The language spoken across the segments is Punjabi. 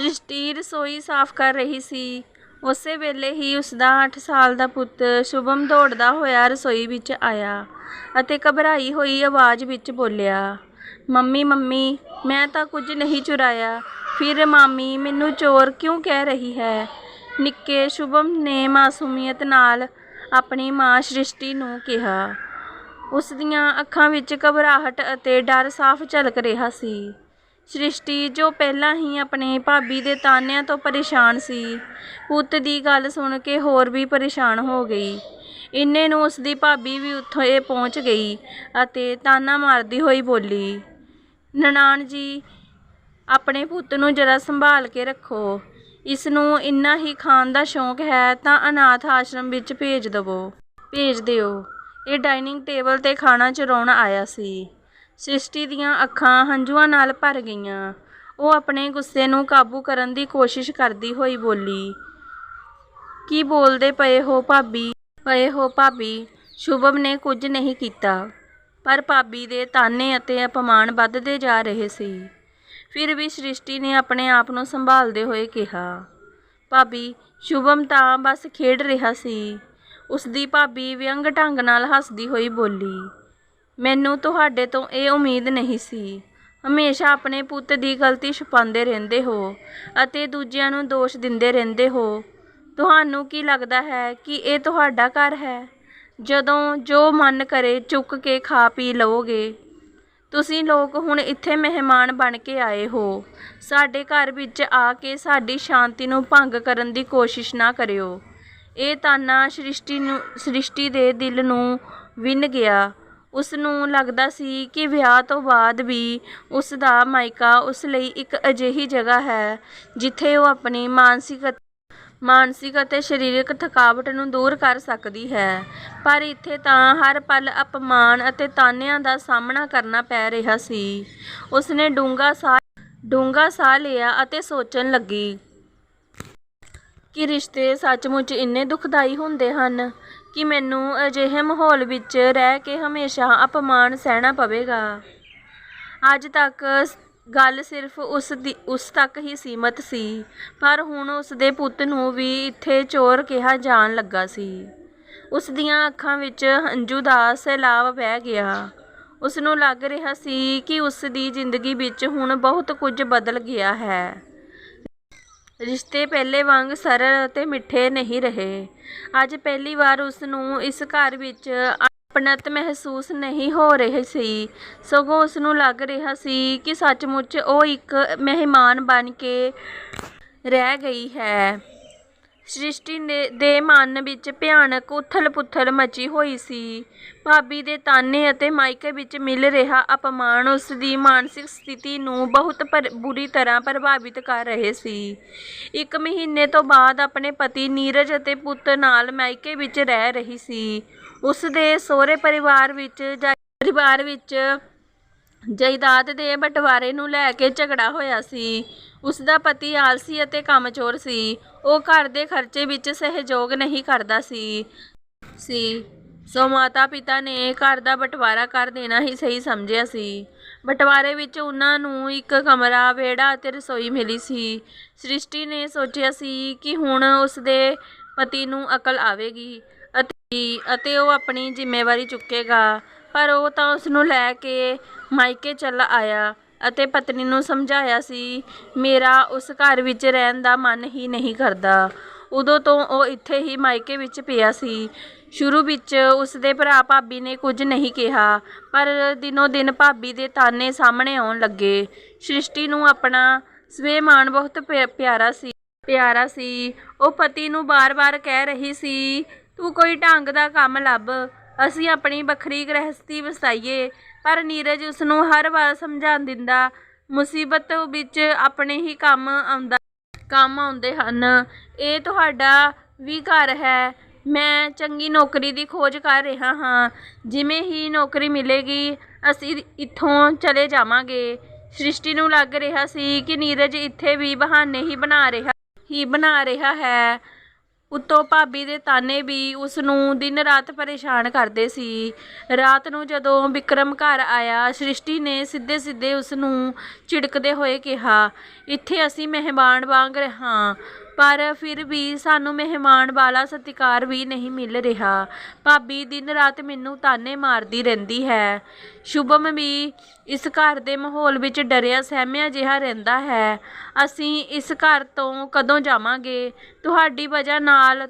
ਸ੍ਰਿਸ਼ਟੀ ਰਸੋਈ ਸਾਫ਼ ਕਰ ਰਹੀ ਸੀ। ਉਸੇ ਵੇਲੇ ਹੀ ਉਸਦਾ 8 ਸਾਲ ਦਾ ਪੁੱਤ ਸ਼ੁਭਮ ਦੌੜਦਾ ਹੋਇਆ ਰਸੋਈ ਵਿੱਚ ਆਇਆ ਅਤੇ ਘਬਰਾਈ ਹੋਈ ਆਵਾਜ਼ ਵਿੱਚ ਬੋਲਿਆ, ਮੰਮੀ ਮੰਮੀ, ਮੈਂ ਤਾਂ ਕੁਝ ਨਹੀਂ ਚੁਰਾਇਆ। ਫਿਰ ਮਾਮੀ ਮੈਨੂੰ ਚੋਰ ਕਿਉਂ ਕਹਿ ਰਹੀ ਹੈ? ਨਿੱਕੇ ਸ਼ੁਭਮ ਨੇ ਮਾਸੂਮੀਅਤ ਨਾਲ ਆਪਣੀ ਮਾਂ ਸ੍ਰਿਸ਼ਟੀ ਨੂੰ ਕਿਹਾ। ਉਸ ਦੀਆਂ ਅੱਖਾਂ ਵਿੱਚ ਘਬਰਾਹਟ ਅਤੇ ਡਰ ਸਾਫ਼ ਝਲਕ ਰਿਹਾ ਸੀ। ਸ੍ਰਿਸ਼ਟੀ ਜੋ ਪਹਿਲਾਂ ਹੀ ਆਪਣੇ ਭਾਬੀ ਦੇ ਤਾਨਿਆਂ ਤੋਂ ਪਰੇਸ਼ਾਨ ਸੀ, ਪੁੱਤ ਦੀ ਗੱਲ ਸੁਣ ਕੇ ਹੋਰ ਵੀ ਪਰੇਸ਼ਾਨ ਹੋ ਗਈ। ਇੰਨੇ ਨੂੰ ਉਸ ਦੀ ਭਾਬੀ ਵੀ ਉੱਥੋਂ ਇਹ ਪਹੁੰਚ ਗਈ ਅਤੇ ਤਾਨਾ ਮਾਰਦੀ ਹੋਈ ਬੋਲੀ, ਨਨਾਣ ਜੀ, ਆਪਣੇ ਪੁੱਤ ਨੂੰ ਜਰਾ ਸੰਭਾਲ ਕੇ ਰੱਖੋ। ਇਸ ਨੂੰ ਇੰਨਾ ਹੀ ਖਾਣ ਦਾ ਸ਼ੌਂਕ ਹੈ ਤਾਂ ਅਨਾਥ ਆਸ਼ਰਮ ਵਿੱਚ ਭੇਜ ਦਵੋ। ਭੇਜ ਦਿਓ। ਇਹ ਡਾਈਨਿੰਗ ਟੇਬਲ ਤੇ ਖਾਣਾ ਚਰਾਉਣ ਆਇਆ ਸੀ। ਸ੍ਰਿਸ਼ਟੀ ਦੀਆਂ ਅੱਖਾਂ ਹੰਝੂਆਂ ਨਾਲ ਭਰ ਗਈਆਂ। ਉਹ ਆਪਣੇ ਗੁੱਸੇ ਨੂੰ ਕਾਬੂ ਕਰਨ ਦੀ ਕੋਸ਼ਿਸ਼ ਕਰਦੀ ਹੋਈ ਬੋਲੀ, ਕੀ ਬੋਲਦੇ ਪਏ ਹੋ ਭਾਬੀ? ਪਏ ਹੋ ਭਾਬੀ, ਸ਼ੁਭਮ ਨੇ ਕੁਝ ਨਹੀਂ ਕੀਤਾ, ਪਰ ਭਾਬੀ ਦੇ ਤਾਨੇ ਅਤੇ ਅਪਮਾਨ ਵੱਧਦੇ ਜਾ ਰਹੇ ਸੀ। ਫਿਰ ਵੀ ਸ੍ਰਿਸ਼ਟੀ ਨੇ ਆਪਣੇ ਆਪ ਨੂੰ ਸੰਭਾਲਦੇ ਹੋਏ ਕਿਹਾ, ਭਾਬੀ, ਸ਼ੁਭਮ ਤਾਂ ਬਸ ਖੇਡ ਰਿਹਾ ਸੀ। ਉਸ ਦੀ ਭਾਬੀ ਵਿਅੰਗ ਢੰਗ ਨਾਲ ਹੱਸਦੀ ਹੋਈ ਬੋਲੀ ਮੈਨੂੰ ਤੁਹਾਡੇ ਤੋਂ ਇਹ ਉਮੀਦ ਨਹੀਂ ਸੀ। ਹਮੇਸ਼ਾ ਆਪਣੇ ਪੁੱਤ ਦੀ ਗਲਤੀ ਛੁਪਾਉਂਦੇ ਰਹਿੰਦੇ ਹੋ ਅਤੇ ਦੂਜਿਆਂ ਨੂੰ ਦੋਸ਼ ਦਿੰਦੇ ਰਹਿੰਦੇ ਹੋ। ਤੁਹਾਨੂੰ ਕੀ ਲੱਗਦਾ ਹੈ ਕਿ ਇਹ ਤੁਹਾਡਾ ਘਰ ਹੈ? ਜਦੋਂ ਜੋ ਮਨ ਕਰੇ ਚੁੱਕ ਕੇ ਖਾ ਪੀ ਲਵੋਗੇ। ਤੁਸੀਂ ਲੋਕ ਹੁਣ ਇੱਥੇ ਮਹਿਮਾਨ ਬਣ ਕੇ ਆਏ ਹੋ। ਸਾਡੇ ਘਰ ਵਿੱਚ ਆ ਕੇ ਸਾਡੀ ਸ਼ਾਂਤੀ ਨੂੰ ਭੰਗ ਕਰਨ ਦੀ ਕੋਸ਼ਿਸ਼ ਨਾ ਕਰਿਓ। ਇਹ ਤਾਨਾ ਸ੍ਰਿਸ਼ਟੀ ਨੂੰ ਸ੍ਰਿਸ਼ਟੀ ਦੇ ਦਿਲ ਨੂੰ ਵਿੰਨ ਗਿਆ। ਉਸ ਨੂੰ ਲੱਗਦਾ ਸੀ ਕਿ ਵਿਆਹ ਤੋਂ ਬਾਅਦ ਵੀ ਉਸ ਦਾ ਮਾਇਕਾ ਉਸ ਲਈ ਇੱਕ ਅਜਿਹੀ ਜਗ੍ਹਾ ਹੈ, ਜਿੱਥੇ ਉਹ ਆਪਣੀ ਮਾਨਸਿਕ ਮਾਨਸਿਕ ਅਤੇ ਸਰੀਰਕ ਥਕਾਵਟ ਨੂੰ ਦੂਰ ਕਰ ਸਕਦੀ ਹੈ। ਪਰ ਇੱਥੇ ਤਾਂ ਹਰ ਪਲ ਅਪਮਾਨ ਅਤੇ ਤਾਨਿਆਂ ਦਾ ਸਾਹਮਣਾ ਕਰਨਾ ਪੈ ਰਿਹਾ ਸੀ। ਉਸਨੇ ਡੂੰਘਾ ਸਾਹ ਡੂੰਘਾ ਸਾਹ ਲਿਆ ਅਤੇ ਸੋਚਣ ਲੱਗੀ ਕਿ ਰਿਸ਼ਤੇ ਸੱਚਮੁੱਚ ਇੰਨੇ ਦੁਖਦਾਈ ਹੁੰਦੇ ਹਨ। ਕਿ ਮੈਨੂੰ ਅਜਿਹੇ ਮਾਹੌਲ ਵਿੱਚ ਰਹਿ ਕੇ ਹਮੇਸ਼ਾ ਅਪਮਾਨ ਸਹਿਣਾ ਪਵੇਗਾ। ਅੱਜ ਤੱਕ ਗੱਲ ਸਿਰਫ ਉਸ ਦੀ, ਉਸ ਤੱਕ ਹੀ ਸੀਮਤ ਸੀ, ਪਰ ਹੁਣ ਉਸ ਦੇ ਪੁੱਤ ਨੂੰ ਵੀ ਇੱਥੇ ਚੋਰ ਕਿਹਾ ਜਾਣ ਲੱਗਾ ਸੀ। ਉਸ ਦੀਆਂ ਅੱਖਾਂ ਵਿੱਚ ਹੰਝੂ ਦਾ ਸੈਲਾਬ ਵਹਿ ਗਿਆ। ਉਸ ਨੂੰ ਲੱਗ ਰਿਹਾ ਸੀ ਕਿ ਉਸ ਦੀ ਜ਼ਿੰਦਗੀ ਵਿੱਚ ਹੁਣ ਬਹੁਤ ਕੁਝ ਬਦਲ ਗਿਆ ਹੈ। ਰਿਸ਼ਤੇ ਪਹਿਲੇ ਵਾਂਗ ਸਰਲ ਅਤੇ ਮਿੱਠੇ ਨਹੀਂ ਰਹੇ। ਅੱਜ ਪਹਿਲੀ ਵਾਰ ਉਸ ਨੂੰ ਇਸ ਘਰ ਵਿੱਚ ਆਪਣਤ ਮਹਿਸੂਸ ਨਹੀਂ ਹੋ ਰਹੀ ਸੀ। ਸਗੋਂ ਉਸ ਨੂੰ ਲੱਗ ਰਿਹਾ ਸੀ ਕਿ ਸੱਚਮੁੱਚ ਉਹ ਇੱਕ ਮਹਿਮਾਨ ਬਣ ਕੇ ਰਹਿ ਗਈ ਹੈ। ਸ੍ਰਿਸ਼ਟੀ ਨੇ, ਦੇ ਮਨ ਵਿੱਚ ਭਿਆਨਕ ਉਥਲ-ਪੁਥਲ ਮਚੀ ਹੋਈ ਸੀ। ਭਾਬੀ ਦੇ ਤਾਨੇ ਅਤੇ ਮਾਇਕੇ ਵਿੱਚ ਮਿਲ ਰਿਹਾ ਅਪਮਾਨ ਉਸ ਦੀ ਮਾਨਸਿਕ ਸਥਿਤੀ ਨੂੰ ਬਹੁਤ ਬੁਰੀ ਤਰ੍ਹਾਂ ਪ੍ਰਭਾਵਿਤ ਕਰ ਰਹੇ ਸੀ। ਇੱਕ ਮਹੀਨੇ ਤੋਂ ਬਾਅਦ ਆਪਣੇ ਪਤੀ ਨੀਰਜ ਅਤੇ ਪੁੱਤ ਨਾਲ ਮਾਇਕੇ ਵਿੱਚ ਰਹਿ ਰਹੀ ਸੀ। ਉਸ ਦੇ ਸਹੁਰੇ ਪਰਿਵਾਰ ਵਿੱਚ ਜਾ- ਪਰਿਵਾਰ ਵਿੱਚ ਜਾਇਦਾਦ ਦੇ ਬਟਵਾਰੇ ਨੂੰ ਲੈ ਕੇ ਝਗੜਾ ਹੋਇਆ ਸੀ। ਉਸ ਦਾ ਪਤੀ ਆਲਸੀ ਅਤੇ ਕਾਮਚੋਰ ਸੀ। ਉਹ ਘਰ ਦੇ ਖਰਚੇ ਵਿੱਚ ਸਹਿਯੋਗ ਨਹੀਂ ਕਰਦਾ ਸੀ। ਸੀ। ਸੋ ਮਾਤਾ ਪਿਤਾ ਨੇ ਘਰ ਦਾ ਬਟਵਾਰਾ ਕਰ ਦੇਣਾ ਹੀ ਸਹੀ ਸਮਝਿਆ ਸੀ। ਬਟਵਾਰੇ ਵਿੱਚ ਉਹਨਾਂ ਨੂੰ ਇੱਕ ਕਮਰਾ, ਵਿਹੜਾ ਅਤੇ ਰਸੋਈ ਮਿਲੀ ਸੀ। ਸ੍ਰਿਸ਼ਟੀ ਨੇ ਸੋਚਿਆ ਸੀ ਕਿ ਹੁਣ ਉਸ ਦੇ ਪਤੀ ਨੂੰ ਅਕਲ ਆਵੇਗੀ ਅਤੇ ਉਹ ਆਪਣੀ ਜ਼ਿੰਮੇਵਾਰੀ ਚੁੱਕੇਗਾ। ਪਰ ਉਹ ਤਾਂ ਉਸ ਨੂੰ ਲੈ ਕੇ ਮਾਇਕੇ ਚੱਲ ਆਇਆ ਅਤੇ ਪਤਨੀ ਨੂੰ ਸਮਝਾਇਆ ਸੀ, ਮੇਰਾ ਉਸ ਘਰ ਵਿੱਚ ਰਹਿਣ ਦਾ ਮਨ ਹੀ ਨਹੀਂ ਕਰਦਾ। ਉਦੋਂ ਤੋਂ ਉਹ ਇੱਥੇ ਹੀ ਮਾਇਕੇ ਵਿੱਚ ਪਿਆ ਸੀ। ਸ਼ੁਰੂ ਵਿੱਚ ਉਸ ਦੇ ਭਰਾ ਭਾਬੀ ਨੇ ਕੁਝ ਨਹੀਂ ਕਿਹਾ, ਪਰ ਦਿਨੋ ਦਿਨ ਭਾਬੀ ਦੇ ਤਾਨੇ ਸਾਹਮਣੇ ਆਉਣ ਲੱਗੇ। ਸ੍ਰਿਸ਼ਟੀ ਨੂੰ ਆਪਣਾ ਸਵੇਮਾਨ ਬਹੁਤ ਪਿ- ਪਿਆਰਾ ਸੀ ਪਿਆਰਾ ਸੀ। ਉਹ ਪਤੀ ਨੂੰ ਬਾਰ-ਬਾਰ ਕਹਿ ਰਹੀ ਸੀ, ਤੂੰ ਕੋਈ ਢੰਗ ਦਾ ਕੰਮ ਲੱਭ। ਅਸੀਂ ਆਪਣੀ ਵੱਖਰੀ ਗ੍ਰਹਿਸਥੀ ਵਸਾਈਏ, ਪਰ ਨੀਰਜ ਉਸ ਨੂੰ ਹਰ ਵਾਰ ਸਮਝਾ ਦਿੰਦਾ, ਮੁਸੀਬਤ ਵਿੱਚ ਆਪਣੇ ਹੀ ਕੰਮ ਆਉਂਦਾ, ਕੰਮ ਆਉਂਦੇ ਹਨ। ਇਹ ਤੁਹਾਡਾ ਵੀ ਘਰ ਹੈ। ਮੈਂ ਚੰਗੀ ਨੌਕਰੀ ਦੀ ਖੋਜ ਕਰ ਰਿਹਾ ਹਾਂ। ਜਿਵੇਂ ਹੀ ਨੌਕਰੀ ਮਿਲੇਗੀ, ਅਸੀਂ ਇੱਥੋਂ ਚਲੇ ਜਾਵਾਂਗੇ। ਸ੍ਰਿਸ਼ਟੀ ਨੂੰ ਲੱਗ ਰਿਹਾ ਸੀ ਕਿ ਨੀਰਜ ਇੱਥੇ ਵੀ ਬਹਾਨੇ ਹੀ ਬਣਾ ਰਿਹਾ, ਹੀ ਬਣਾ ਰਿਹਾ ਹੈ। ਉੱਤੋਂ ਭਾਬੀ ਦੇ ਤਾਨੇ ਵੀ ਉਸ ਨੂੰ ਦਿਨ ਰਾਤ ਪਰੇਸ਼ਾਨ ਕਰਦੇ ਸੀ। ਰਾਤ ਨੂੰ ਜਦੋਂ ਵਿਕਰਮ ਘਰ ਆਇਆ, ਸ੍ਰਿਸ਼ਟੀ ਨੇ ਸਿੱਧੇ ਸਿੱਧੇ ਉਸ ਨੂੰ ਝਿੜਕਦੇ ਹੋਏ ਕਿਹਾ, ਇੱਥੇ ਅਸੀਂ ਮਹਿਮਾਨ ਵਾਂਗ ਹਾਂ ਪਰ ਫਿਰ ਵੀ ਸਾਨੂੰ ਮਹਿਮਾਨ ਵਾਲਾ ਸਤਿਕਾਰ ਵੀ ਨਹੀਂ ਮਿਲ ਰਿਹਾ। ਭਾਬੀ ਦਿਨ ਰਾਤ ਮੈਨੂੰ ਤਾਨੇ ਮਾਰਦੀ ਰਹਿੰਦੀ ਹੈ। ਸ਼ੁਭਮ ਵੀ ਇਸ ਘਰ ਦੇ ਮਾਹੌਲ ਵਿੱਚ ਡਰਿਆ ਸਹਿਮਿਆ ਜਿਹਾ ਰਹਿੰਦਾ ਹੈ। ਅਸੀਂ ਇਸ ਘਰ ਤੋਂ ਕਦੋਂ ਜਾਵਾਂਗੇ? ਤੁਹਾਡੀ ਵਜ੍ਹਾ ਨਾਲ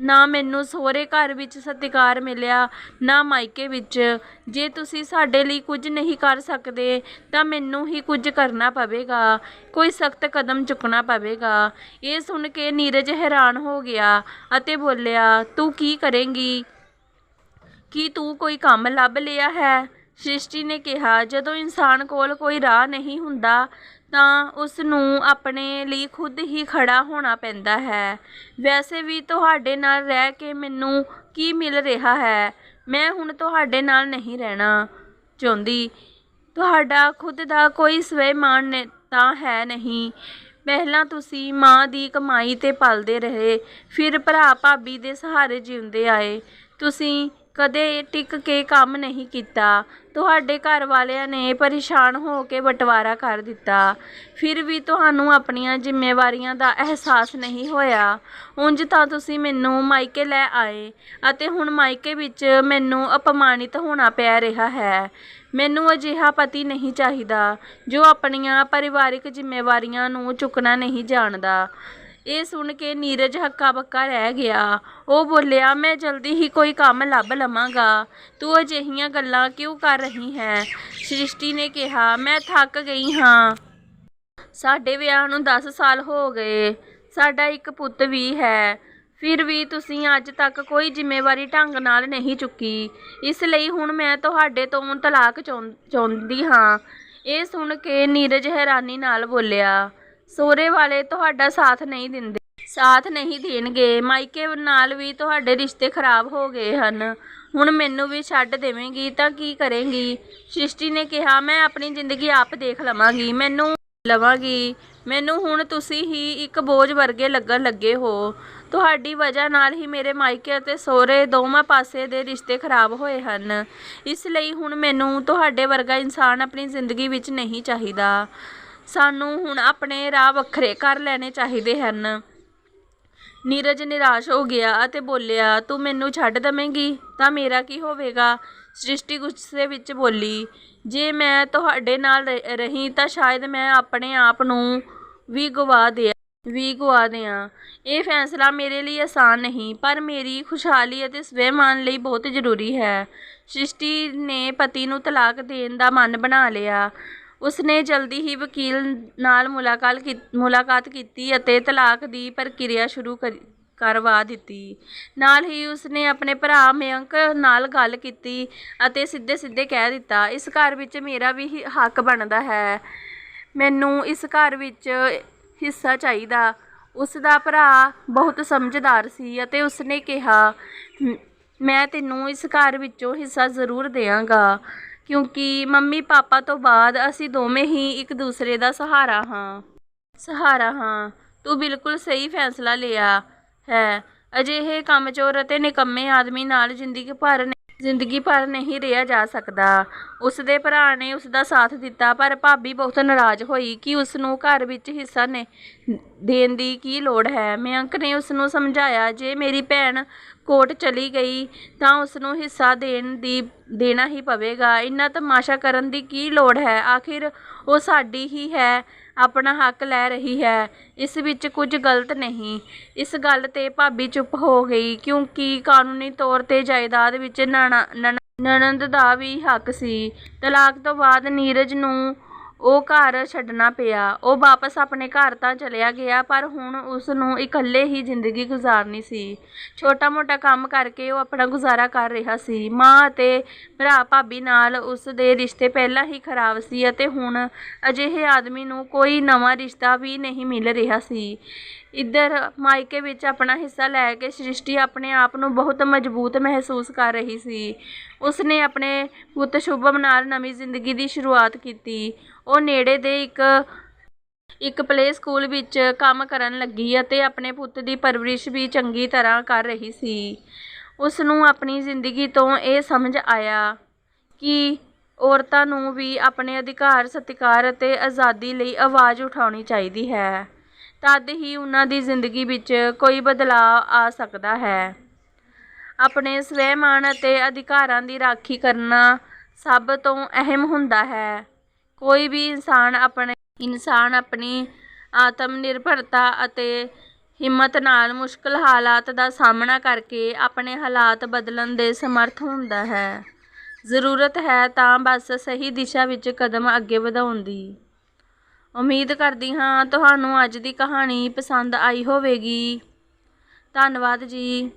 ਨਾ ਮੈਨੂੰ ਸਹੁਰੇ ਘਰ ਵਿੱਚ ਸਤਿਕਾਰ ਮਿਲਿਆ, ਨਾ ਮਾਇਕੇ ਵਿੱਚ। ਜੇ ਤੁਸੀਂ ਸਾਡੇ ਲਈ ਕੁਝ ਨਹੀਂ ਕਰ ਸਕਦੇ, ਤਾਂ ਮੈਨੂੰ ਹੀ ਕੁਝ ਕਰਨਾ ਪਵੇਗਾ, ਕੋਈ ਸਖਤ ਕਦਮ ਚੁੱਕਣਾ ਪਵੇਗਾ। ਇਹ ਸੁਣ ਕੇ ਨੀਰਜ ਹੈਰਾਨ ਹੋ ਗਿਆ ਅਤੇ ਬੋਲਿਆ, ਤੂੰ ਕੀ ਕਰੇਂਗੀ? ਕੀ ਤੂੰ ਕੋਈ ਕੰਮ ਲੱਭ ਲਿਆ ਹੈ? ਸ੍ਰਿਸ਼ਟੀ ਨੇ ਕਿਹਾ, ਜਦੋਂ ਇਨਸਾਨ ਕੋਲ ਕੋਈ ਰਾਹ ਨਹੀਂ ਹੁੰਦਾ ਤਾਂ ਉਸ ਨੂੰ ਆਪਣੇ ਲਈ ਖੁਦ ਹੀ ਖੜਾ ਹੋਣਾ ਪੈਂਦਾ ਹੈ। ਵੈਸੇ ਵੀ ਤੁਹਾਡੇ ਨਾਲ ਰਹਿ ਕੇ ਮੈਨੂੰ ਕੀ ਮਿਲ ਰਿਹਾ ਹੈ? ਮੈਂ ਹੁਣ ਤੁਹਾਡੇ ਨਾਲ ਨਹੀਂ ਰਹਿਣਾ ਚਾਹੁੰਦੀ। ਤੁਹਾਡਾ ਖੁਦ ਦਾ ਕੋਈ ਸਵੈਮਾਨ ਨੇ ਤਾਂ ਹੈ ਨਹੀਂ। ਪਹਿਲਾਂ ਤੁਸੀਂ ਮਾਂ ਦੀ ਕਮਾਈ ਤੇ ਪਲਦੇ ਰਹੇ, ਫਿਰ ਭਰਾ ਭਾਬੀ ਦੇ ਸਹਾਰੇ ਜਿਉਂਦੇ ਆਏ। ਤੁਸੀਂ ਕਦੇ ਟਿਕ ਕੇ ਕੰਮ ਨਹੀਂ ਕੀਤਾ। ਤੁਹਾਡੇ ਘਰ ਵਾਲਿਆਂ ਨੇ ਪਰੇਸ਼ਾਨ ਹੋ ਕੇ ਬਟਵਾਰਾ ਕਰ ਦਿੱਤਾ। ਫਿਰ ਵੀ ਤੁਹਾਨੂੰ ਆਪਣੀਆਂ ਜ਼ਿੰਮੇਵਾਰੀਆਂ ਦਾ ਅਹਿਸਾਸ ਨਹੀਂ ਹੋਇਆ। ਉਂਝ ਤਾਂ ਤੁਸੀਂ ਮੈਨੂੰ ਮਾਇਕੇ ਲੈ ਆਏ ਅਤੇ ਹੁਣ ਮਾਇਕੇ ਵਿੱਚ ਮੈਨੂੰ ਅਪਮਾਨਿਤ ਹੋਣਾ ਪੈ ਰਿਹਾ ਹੈ। ਮੈਨੂੰ ਅਜਿਹਾ ਪਤੀ ਨਹੀਂ ਚਾਹੀਦਾ ਜੋ ਆਪਣੀਆਂ ਪਰਿਵਾਰਿਕ ਜ਼ਿੰਮੇਵਾਰੀਆਂ ਨੂੰ ਚੁੱਕਣਾ ਨਹੀਂ ਜਾਣਦਾ। ਇਹ ਸੁਣ ਕੇ ਨੀਰਜ ਹੱਕਾ ਬੱਕਾ ਰਹਿ ਗਿਆ। ਉਹ ਬੋਲਿਆ, ਮੈਂ ਜਲਦੀ ਹੀ ਕੋਈ ਕੰਮ ਲੱਭ ਲਵਾਂਗਾ। ਤੂੰ ਅਜਿਹੀਆਂ ਗੱਲਾਂ ਕਿਉਂ ਕਰ ਰਹੀ ਹੈ? ਸ੍ਰਿਸ਼ਟੀ ਨੇ ਕਿਹਾ, ਮੈਂ ਥੱਕ ਗਈ ਹਾਂ। ਸਾਡੇ ਵਿਆਹ ਨੂੰ 10 ਸਾਲ ਹੋ ਗਏ। ਸਾਡਾ ਇੱਕ ਪੁੱਤ ਵੀ ਹੈ। ਫਿਰ ਵੀ ਤੁਸੀਂ ਅੱਜ ਤੱਕ ਕੋਈ ਜ਼ਿੰਮੇਵਾਰੀ ਢੰਗ ਨਾਲ ਨਹੀਂ ਚੁੱਕੀ। ਇਸ ਲਈ ਹੁਣ ਮੈਂ ਤੁਹਾਡੇ ਤੋਂ ਤਲਾਕ ਚਾਹੁੰ- ਚਾਹੁੰਦੀ ਹਾਂ। ਇਹ ਸੁਣ ਕੇ ਨੀਰਜ ਹੈਰਾਨੀ ਨਾਲ ਬੋਲਿਆ ਸੋਰੇ ਵਾਲੇ ਤੁਹਾਡਾ ਸਾਥ ਨਹੀਂ ਦਿੰਦੇ। ਸਾਥ ਨਹੀਂ ਦੇਣਗੇ। ਮਾਇਕੇ ਨਾਲ ਵੀ ਤੁਹਾਡੇ ਰਿਸ਼ਤੇ ਖਰਾਬ ਹੋ ਗਏ ਹਨ। ਹੁਣ ਮੈਨੂੰ ਵੀ ਛੱਡ ਦੇਵੇਂਗੀ ਤਾਂ ਕੀ ਕਰੇਂਗੀ? ਸ੍ਰਿਸ਼ਟੀ ਨੇ ਕਿਹਾ, ਮੈਂ ਆਪਣੀ ਜ਼ਿੰਦਗੀ ਆਪ ਦੇਖ ਲਵਾਂਗੀ। ਮੈਨੂੰ ਲਵਾਂਗੀ। ਮੈਨੂੰ ਹੁਣ ਤੁਸੀਂ ਹੀ ਇੱਕ ਬੋਝ ਵਰਗੇ ਲੱਗਣ ਲੱਗੇ ਹੋ। ਤੁਹਾਡੀ ਵਜ੍ਹਾ ਨਾਲ ਹੀ ਮੇਰੇ ਮਾਇਕੇ ਅਤੇ ਸਹੁਰੇ ਦੋਵਾਂ ਪਾਸੇ ਦੇ ਰਿਸ਼ਤੇ ਖਰਾਬ ਹੋਏ ਹਨ। ਇਸ ਲਈ ਹੁਣ ਮੈਨੂੰ ਤੁਹਾਡੇ ਵਰਗਾ ਇਨਸਾਨ ਆਪਣੀ ਜ਼ਿੰਦਗੀ ਵਿੱਚ ਨਹੀਂ ਚਾਹੀਦਾ। ਸਾਨੂੰ ਹੁਣ ਆਪਣੇ ਰਾਹ ਵੱਖਰੇ ਕਰ ਲੈਣੇ ਚਾਹੀਦੇ ਹਨ। ਨੀਰਜ ਨਿਰਾਸ਼ ਹੋ ਗਿਆ ਅਤੇ ਬੋਲਿਆ, ਤੂੰ ਮੈਨੂੰ ਛੱਡ ਦਵੇਂਗੀ? ਤਾਂ ਮੇਰਾ ਕੀ ਹੋਵੇਗਾ? ਸ੍ਰਿਸ਼ਟੀ ਗੁੱਸੇ ਵਿੱਚ ਬੋਲੀ, ਜੇ ਮੈਂ ਤੁਹਾਡੇ ਨਾਲ ਰਹੀ ਤਾਂ ਸ਼ਾਇਦ ਮੈਂ ਆਪਣੇ ਆਪ ਨੂੰ ਵੀ ਗਵਾ ਦਿਆ, ਵੀ ਗਵਾ ਦਿਆਂ। ਇਹ ਫੈਸਲਾ ਮੇਰੇ ਲਈ ਆਸਾਨ ਨਹੀਂ, ਪਰ ਮੇਰੀ ਖੁਸ਼ਹਾਲੀ ਅਤੇ ਸਵੈਮਾਨ ਲਈ ਬਹੁਤ ਜ਼ਰੂਰੀ ਹੈ। ਸ੍ਰਿਸ਼ਟੀ ਨੇ ਪਤੀ ਨੂੰ ਤਲਾਕ ਦੇਣ ਦਾ ਮਨ ਬਣਾ ਲਿਆ। ਉਸਨੇ ਜਲਦੀ ਹੀ ਵਕੀਲ ਨਾਲ ਮੁਲਾਕਾਤ ਕੀ- ਮੁਲਾਕਾਤ ਕੀਤੀ ਅਤੇ ਤਲਾਕ ਦੀ ਪ੍ਰਕਿਰਿਆ ਸ਼ੁਰੂ ਕਰ- ਕਰਵਾ ਦਿੱਤੀ। ਨਾਲ ਹੀ ਉਸਨੇ ਆਪਣੇ ਭਰਾ ਮਯੰਕ ਨਾਲ ਗੱਲ ਕੀਤੀ ਅਤੇ ਸਿੱਧੇ ਸਿੱਧੇ ਕਹਿ ਦਿੱਤਾ, ਇਸ ਘਰ ਵਿੱਚ ਮੇਰਾ ਵੀ ਹੱਕ ਬਣਦਾ ਹੈ। ਮੈਨੂੰ ਇਸ ਘਰ ਵਿੱਚ ਹਿੱਸਾ ਚਾਹੀਦਾ। ਉਸ ਦਾ ਭਰਾ ਬਹੁਤ ਸਮਝਦਾਰ ਸੀ ਅਤੇ ਉਸਨੇ ਕਿਹਾ ਮੈਂ ਤੈਨੂੰ ਇਸ ਘਰ ਵਿੱਚੋਂ ਹਿੱਸਾ ਜ਼ਰੂਰ ਦੇਵਾਂਗਾ। ਕਿਉਂਕਿ ਮੰਮੀ ਪਾਪਾ ਤੋਂ ਬਾਅਦ ਅਸੀਂ ਦੋਵੇਂ ਹੀ ਇੱਕ ਦੂਸਰੇ ਦਾ ਸਹਾਰਾ ਹਾਂ। ਸਹਾਰਾ ਹਾਂ। ਤੂੰ ਬਿਲਕੁਲ ਸਹੀ ਫੈਸਲਾ ਲਿਆ ਹੈ। ਅਜਿਹੇ ਕੰਮਚੋਰ ਅਤੇ ਨਿਕੰਮੇ ਆਦਮੀ ਨਾਲ ਜ਼ਿੰਦਗੀ ਭਰ ਨਹੀਂ- ਜ਼ਿੰਦਗੀ ਭਰ ਨਹੀਂ ਰਿਹਾ ਜਾ ਸਕਦਾ। ਉਸ ਦੇ ਭਰਾ ਨੇ ਉਸ ਦਾ ਸਾਥ ਦਿੱਤਾ, ਪਰ ਭਾਬੀ ਬਹੁਤ ਨਾਰਾਜ਼ ਹੋਈ ਕਿ ਉਸ ਨੂੰ ਘਰ ਵਿੱਚ ਹਿੱਸਾ ਨੇ ਦੇਣ ਦੀ ਕੀ ਲੋੜ ਹੈ। ਮਯੰਕ ਨੇ ਉਸ ਨੂੰ ਸਮਝਾਇਆ, ਜੇ ਮੇਰੀ ਭੈਣ ਕੋਟ ਚਲੀ ਗਈ, ਤਾਂ ਉਸ ਨੂੰ ਹਿੱਸਾ ਦੇਣ ਦੀ, ਦੇਣਾ ਹੀ ਪਵੇਗਾ। ਇੰਨਾ ਤਮਾਸ਼ਾ ਕਰਨ ਦੀ ਕੀ ਲੋੜ ਹੈ? ਆਖਿਰ ਉਹ ਸਾਡੀ ਹੀ ਹੈ। ਆਪਣਾ ਹੱਕ ਲੈ ਰਹੀ ਹੈ। ਇਸ ਵਿੱਚ ਕੁਝ ਗਲਤ ਨਹੀਂ। ਇਸ ਗੱਲ ਤੇ ਭਾਬੀ ਚੁੱਪ ਹੋ ਗਈ ਕਿਉਂਕਿ ਕਾਨੂੰਨੀ ਤੌਰ ਤੇ ਜਾਇਦਾਦ ਵਿੱਚ ਨਣਾ- ਨਣ- ਨਣਦ ਦਾ ਵੀ ਹੱਕ ਸੀ। ਤਲਾਕ ਤੋਂ ਬਾਅਦ ਨੀਰਜ ਨੂੰ ਉਹ ਘਰ ਛੱਡਣਾ ਪਿਆ। ਉਹ ਵਾਪਸ ਆਪਣੇ ਘਰ ਤਾਂ ਚਲਿਆ ਗਿਆ, ਪਰ ਹੁਣ ਉਸ ਨੂੰ ਇਕੱਲੇ ਹੀ ਜ਼ਿੰਦਗੀ ਗੁਜ਼ਾਰਨੀ ਸੀ। ਛੋਟਾ ਮੋਟਾ ਕੰਮ ਕਰਕੇ ਉਹ ਆਪਣਾ ਗੁਜ਼ਾਰਾ ਕਰ ਰਿਹਾ ਸੀ। ਮਾਂ ਅਤੇ ਭਰਾ ਭਾਬੀ ਨਾਲ ਉਸ ਦੇ ਰਿਸ਼ਤੇ ਪਹਿਲਾਂ ਹੀ ਖਰਾਬ ਸੀ ਅਤੇ ਹੁਣ ਅਜਿਹੇ ਆਦਮੀ ਨੂੰ ਕੋਈ ਨਵਾਂ ਰਿਸ਼ਤਾ ਵੀ ਨਹੀਂ ਮਿਲ ਰਿਹਾ ਸੀ। ਇੱਧਰ ਮਾਇਕੇ ਵਿੱਚ ਆਪਣਾ ਹਿੱਸਾ ਲੈ ਕੇ ਸ੍ਰਿਸ਼ਟੀ ਆਪਣੇ ਆਪ ਨੂੰ ਬਹੁਤ ਮਜ਼ਬੂਤ ਮਹਿਸੂਸ ਕਰ ਰਹੀ ਸੀ। ਉਸਨੇ ਆਪਣੇ ਪੁੱਤ ਸ਼ੁਭਮ ਨਾਲ ਨਵੀਂ ਜ਼ਿੰਦਗੀ ਦੀ ਸ਼ੁਰੂਆਤ ਕੀਤੀ। ਉਹ ਨੇੜੇ ਦੇ ਇੱਕ ਇੱਕ ਪਲੇ ਸਕੂਲ ਵਿੱਚ ਕੰਮ ਕਰਨ ਲੱਗੀ ਅਤੇ ਆਪਣੇ ਪੁੱਤ ਦੀ ਪਰਵਰਿਸ਼ ਵੀ ਚੰਗੀ ਤਰ੍ਹਾਂ ਕਰ ਰਹੀ ਸੀ। ਉਸ ਨੂੰ ਆਪਣੀ ਜ਼ਿੰਦਗੀ ਤੋਂ ਇਹ ਸਮਝ ਆਇਆ ਕਿ ਔਰਤਾਂ ਨੂੰ ਵੀ ਆਪਣੇ ਅਧਿਕਾਰ, ਸਤਿਕਾਰ ਅਤੇ ਆਜ਼ਾਦੀ ਲਈ ਆਵਾਜ਼ ਉਠਾਉਣੀ ਚਾਹੀਦੀ ਹੈ। ਤਦ ਹੀ ਉਹਨਾਂ ਦੀ ਜ਼ਿੰਦਗੀ ਵਿੱਚ ਕੋਈ ਬਦਲਾਅ ਆ ਸਕਦਾ ਹੈ। ਆਪਣੇ ਸਵੈਮਾਨ ਅਤੇ ਅਧਿਕਾਰਾਂ ਦੀ ਰਾਖੀ ਕਰਨਾ ਸਭ ਤੋਂ ਅਹਿਮ ਹੁੰਦਾ ਹੈ। ਕੋਈ ਵੀ ਇਨਸਾਨ ਆਪਣੇ, ਇਨਸਾਨ ਆਪਣੀ ਆਤਮ ਨਿਰਭਰਤਾ ਅਤੇ ਹਿੰਮਤ ਨਾਲ ਮੁਸ਼ਕਲ ਹਾਲਾਤ ਦਾ ਸਾਹਮਣਾ ਕਰਕੇ ਆਪਣੇ ਹਾਲਾਤ ਬਦਲਣ ਦੇ ਸਮਰੱਥ ਹੁੰਦਾ ਹੈ। ਜ਼ਰੂਰਤ ਹੈ ਤਾਂ ਬਸ ਸਹੀ ਦਿਸ਼ਾ ਵਿੱਚ ਕਦਮ ਅੱਗੇ ਵਧਾਉਣ ਦੀ ਉਮੀਦ ਕਰਦੀ ਹਾਂ ਤੁਹਾਨੂੰ ਅੱਜ ਦੀ ਕਹਾਣੀ ਪਸੰਦ ਆਈ ਹੋਵੇਗੀ। ਧੰਨਵਾਦ ਜੀ।